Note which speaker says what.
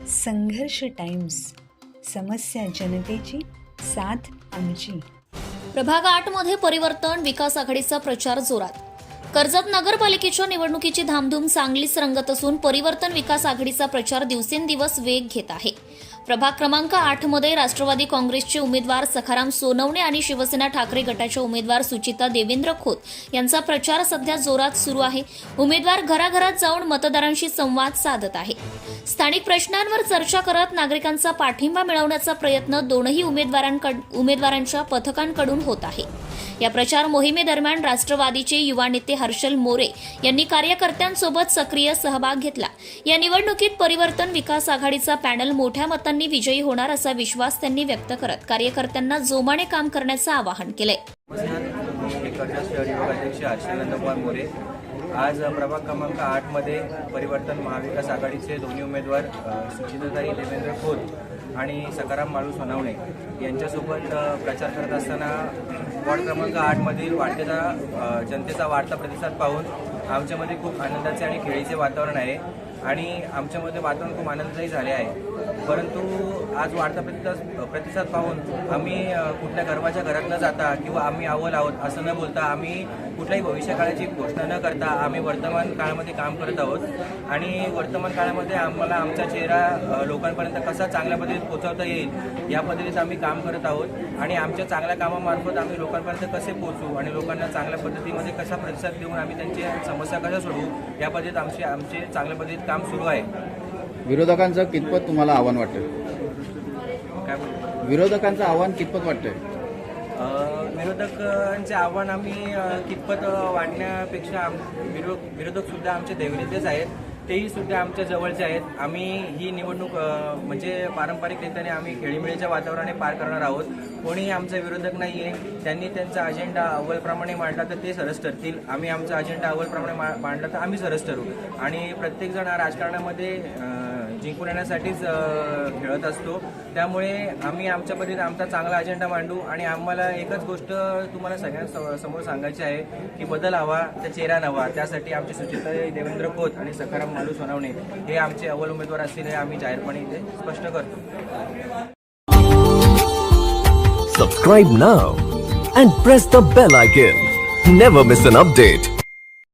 Speaker 1: संघर्ष टाइम्स समस्या जनतेची साथ आमची.
Speaker 2: प्रभाग आठमध्ये परिवर्तन विकास आघाडीचा प्रचार जोरात. कर्जत नगरपालिकेच्या निवडणुकीची धामधूम सांगलीच रंगत असून परिवर्तन विकास आघाडीचा प्रचार दिवसेंदिवस वेग घेत आहे. प्रभाग क्रमांक आठमध्ये राष्ट्रवादी काँग्रेसचे उमेदवार सखाराम सोनवणे आणि शिवसेना ठाकरे गटाच्या उमेदवार सुचिता देवेंद्र खोत यांचा प्रचार सध्या जोरात सुरू आहे. उमेदवार घराघरात जाऊन मतदारांशी संवाद साधत आहे. स्थानिक प्रश्नांवर चर्चा करत नागरिकांचा पाठिंबा मिळवण्याचा प्रयत्न दोनही उमेदवारांकड उमेदवारांच्या पथकांकडून होत आहे. या प्रचार मोहिमेदरम्यान राष्ट्रवादीचे युवा नेते हर्षल मोरे यांनी कार्यकर्त्यांसोबत सक्रिय सहभाग घेतला. या निवडणुकीत परिवर्तन विकास आघाडीचा पॅनल मोठ्या मतांनी विजयी होणार असा विश्वास त्यांनी व्यक्त करत कार्यकर्त्यांना जोमाने काम करण्याचं आवाहन केलंय.
Speaker 3: कर्जत शहर युवक अध्यक्ष हर्षनंदकुमार मोरे. आज प्रभाग क्रमांक आठमध्ये परिवर्तन महाविकास आघाडीचे दोन्ही उमेदवार सुचिताताई देवेंद्र खोत आणि सकाराम माळू सोनावणे यांच्यासोबत प्रचार करत असताना वॉर्ड क्रमांक आठमधील वाढतेचा जनतेचा वाढता प्रतिसाद पाहून आमच्यामध्ये खूप आनंदाचे आणि खेळीचे वातावरण आहे. आणि आमच्यामध्ये वातावरण खूप आनंददायी झाले आहे. परंतु आज वाढता प्रतिसाद प्रतिसाद पाहून आम्ही कुठल्या गर्वाच्या घरात न जाता किंवा आम्ही अव्वल आहोत असं न बोलता आम्ही कुठल्याही भविष्यकाळाची घोषणा न करता आम्ही वर्तमान काळामध्ये काम करत आहोत. आणि वर्तमान काळामध्ये आम्हाला आमचा चेहरा लोकांपर्यंत कसा चांगल्या पद्धतीत पोचवता येईल या पद्धतीत आम्ही काम करत आहोत. आणि आमच्या चांगल्या कामामार्फत आम्ही लोकांपर्यंत कसे पोचू आणि लोकांना चांगल्या पद्धतीमध्ये कसा प्रतिसाद देऊन आम्ही त्यांच्या समस्या कशा सोडवू या पद्धतीत आमचे आमचे चांगल्या पद्धतीत काम सुरू आहे.
Speaker 4: विरोधकांचं कितपत तुम्हाला आव्हान वाटतं
Speaker 3: काय
Speaker 4: विरोधकांचं आव्हान कितपत वाटतंय?
Speaker 3: विरोधकांचे आव्हान आम्ही कितपत वाढण्यापेक्षा आम विरोध विरोधक सुद्धा आमचे दैवतेच आहेत. तेही सुद्धा आमच्या जवळचे आहेत. आम्ही ही निवडणूक म्हणजे म्हणजे पारंपरिकरित्याने आम्ही खेळीमेळीच्या वातावरणाने पार करणार आहोत. कोणीही आमचा विरोधक नाही आहे त्यांनी त्यांचा अजेंडा अव्वलप्रमाणे मांडला तर ते सरस ठरतील. आम्ही आमचा अजेंडा अव्वलप्रमाणे मा- मांडला तर आम्ही सरस ठरू. आणि प्रत्येकजण राजकारणामध्ये जिंकून येण्यासाठीच खेळत असतो त्यामुळे आम्ही आमच्या पद्धतीने आमचा चांगला अजेंडा मांडू आणि आम्हाला एकच गोष्ट तुम्हाला सगळ्यांसमोर समोर सांगायची आहे की बदल हवा त्या चेहरा नवा त्यासाठी आमचे सुचिता देवेंद्र खोत आणि सखाराम मालू सोनवणे हे आमचे अव्वल उमेदवार असतील हे आम्ही जाहीरपणे इथे स्पष्ट करतो
Speaker 5: Subscribe now and press the bell icon. Never miss an update.